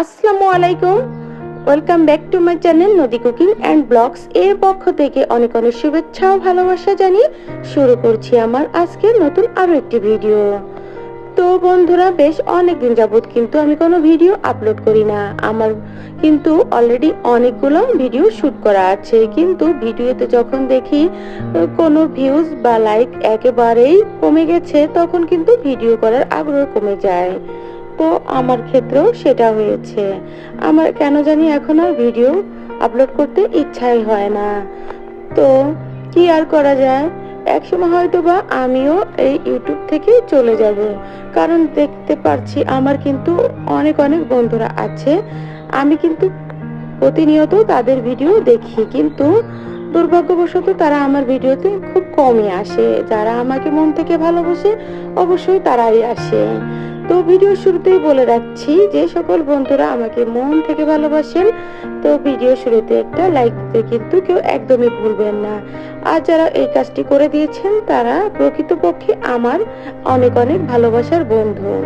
আসসালামু আলাইকুম। Welcome back to my channel Nodi cooking and vlogs এর পক্ষ থেকে অনেক অনেক শুভেচ্ছা ও ভালোবাসা জানিয়ে শুরু করছি আমার আজকে নতুন আরও একটি ভিডিও তো বন্ধুরা, বেশ অনেক দিন যাবত কিন্তু আমি কোনো ভিডিও আপলোড করি না। আমার কিন্তু অলরেডি অনেকগুলো ভিডিও শুট করা আছে। কিন্তু ভিডিওতে যখন দেখি কোনো ভিউজ বা লাইক একেবারেই কমে গেছে, তখন কিন্তু ভিডিও করার আগ্রহ কমে যায়। তো আমার ক্ষেত্রেও সেটা হয়েছে। আমার কেন জানি এখন আর ভিডিও আপলোড করতে ইচ্ছাই হয় না। তো কি আর করা যায়? একসময় হয়তো বা আমিও এই ইউটিউব থেকে চলে যাব। কারণ দেখতে পারছি আমার কিন্তু অনেক অনেক বন্ধুরা আছে। আমি কিন্তু প্রতিনিয়ত তাদের ভিডিও দেখি। কিন্তু দুর্ভাগ্যবশত তারা আমার ভিডিওতে খুব কমই আসে। যারা আমাকে মন থেকে ভালোবাসে, অবশ্যই তারাই আসে। তো ভিডিও শুরুতেই বলে রাখছি যে সকল বন্ধুরা আমাকে মন থেকে ভালোবাসেন, তো ভিডিও শুরুতে একটা লাইক দিতে কিন্তু কেউ একদমই ভুলবেন না। আর যারা এই কাজটি করে দিয়েছেন, তারা প্রকৃতপক্ষে আমার অনেক অনেক ভালোবাসার বন্ধু।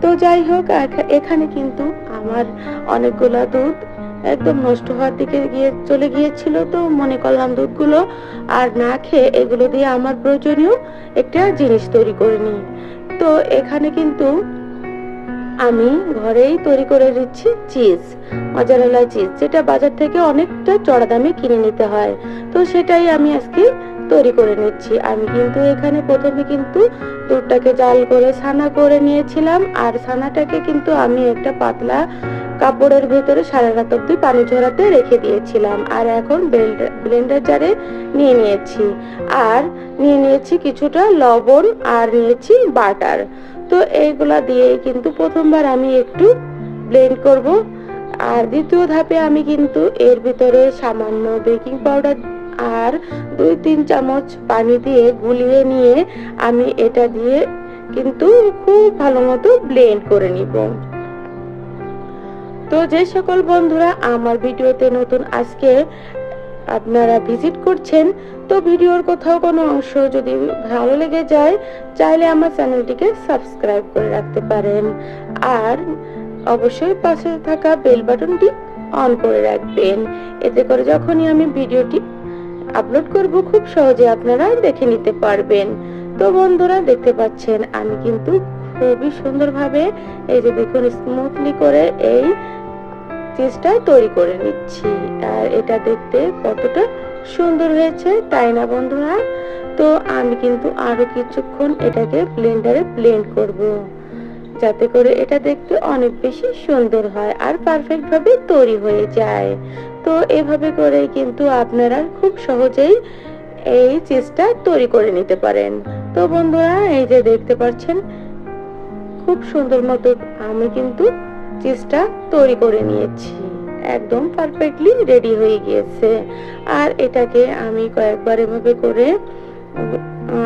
তো যাই হোক, এখা- এখানে কিন্তু আমার অনেকগুলা দুধ একদম নষ্ট হওয়ার দিকে গিয়ে চলে গিয়েছিল, তো মনে করলাম দুধগুলো আর না খেয়ে এগুলো দিয়ে আমার প্রয়োজনীয় একটা জিনিস তৈরি করে নিই। তো এখানে কিন্তু আমি ঘরেই তৈরি করে দিচ্ছি চিজ, মজারালা চিজ, যেটা বাজার থেকে অনেকটা চড়া দামে কিনে নিতে হয়। তো সেটাই আমি আজকে তৈরি করে নিচ্ছি। আমি কিন্তু এখানে প্রথমে কিন্তু দুধটাকে জাল করে ছানা করে নিয়েছিলাম, আর ছানাটাকে কিন্তু আমি একটা পাতলা কাপড়ের ভেতরে সারা রাত অব্দি পানি ঝরাতে রেখে দিয়েছিলাম। আর এখন ব্লেন্ডার জারে নিয়ে নিয়েছি। আর নিয়ে নিয়েছি কিছুটা লবণ আর নিয়েছি বাটার। তো এইগুলা দিয়ে কিন্তু প্রথমবার আমি একটু ব্লেন্ড করব। আর দ্বিতীয় ধাপে আমি কিন্তু এর ভিতরে সামান্য বেকিং পাউডার আর দুই তিন চামচ পানি দিয়ে গুলিয়ে নিয়ে আমি এটা দিয়ে কিন্তু খুব ভালো মতো ব্লেন্ড করে নিব। তো যে সকল বন্ধুরা আমার ভিডিওতে নতুন আজকে আপনারা ভিজিট করছেন, তো ভিডিওর কোথাও কোনো অংশ যদি ভালো লেগে যায়, চাইলে আমার চ্যানেলটিকে সাবস্ক্রাইব করে রাখতে পারেন। আর অবশ্যই পাশে থাকা বেল বাটনটি অন করে রাখবেন। এতে করে যখনই আমি ভিডিওটি আপলোড করব, খুব সহজে আপনারা দেখে নিতে পারবেন। তো বন্ধুরা, দেখতে পাচ্ছেন আমি কিন্তু খুবই সুন্দরভাবে এই যে দেখুন স্মুথলি করে এই চিজটা তৈরি করে নিচ্ছি। আর এটা দেখতে কতটা সুন্দর হয়েছে, তাই না বন্ধুরা? তো আমি কিন্তু আরও কিছুক্ষণ এটাকে ব্লেন্ডারে ব্লেন্ড করব, যাতে করে এটা দেখতে অনেক বেশি সুন্দর হয় আর পারফেক্ট ভাবে তৈরি হয়ে যায়। তো এভাবে করে কিন্তু আপনারা খুব সহজেই এই চিজটা তৈরি করে নিতে পারেন। তো বন্ধুরা, এই যে দেখতে পাচ্ছেন, খুব সুন্দর মতো আমি কিন্তু চিজটা তৈরি করে নিয়েছি। একদম পারফেক্টলি রেডি হয়ে গিয়েছে। আর এটাকে আমি কয়েকবার এভাবে করে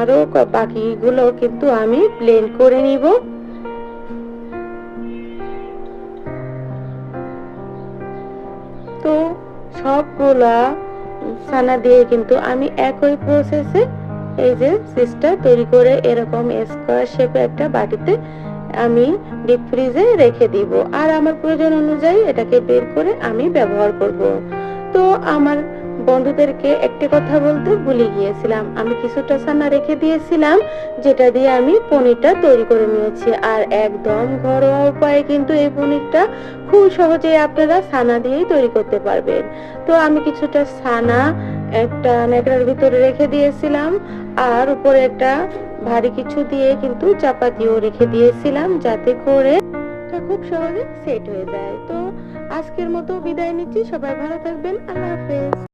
আরও ক- বাকিগুলো কিন্তু আমি ব্লেন্ড করে নিব। তো সবগুলা ছানা দিয়ে কিন্তু আমি একই প্রসেসে এই যে চিজটা তৈরি করে এরকম স্কোয়ার শেপে একটা বাটিতে আমি ডিপ ফ্রিজে রেখে দিব। আর আমার প্রয়োজন অনুযায়ী এটাকে বের করে আমি ব্যবহার করব। তো আমার বন্ধুদেরকে একটা কথা বলতে ভুলে গিয়েছিলাম। আমি কিছুটা ছানা রেখে দিয়েছিলাম, যেটা দিয়ে আমি পনিরটা তৈরি করে নিয়েছি। আর একদম ঘরোয়া উপায়ে কিন্তু এই পনিরটা খুব সহজেই আপনারা ছানা দিয়েই তৈরি করতে পারবেন। তো আমি কিছুটা ছানা একটা ন্যাকড়ার ভিতরে রেখে দিয়েছিলাম। আর উপরে একটা ভারী কিছু দিয়ে কিন্তু চাপা দিয়েও রেখে দিয়েছিলাম যাতে করে খুব সহজে সেট হয়ে যায়। তো আজকের মতো বিদায় নিচ্ছি। সবাই ভালো থাকবেন। আল্লাহ হাফেজ।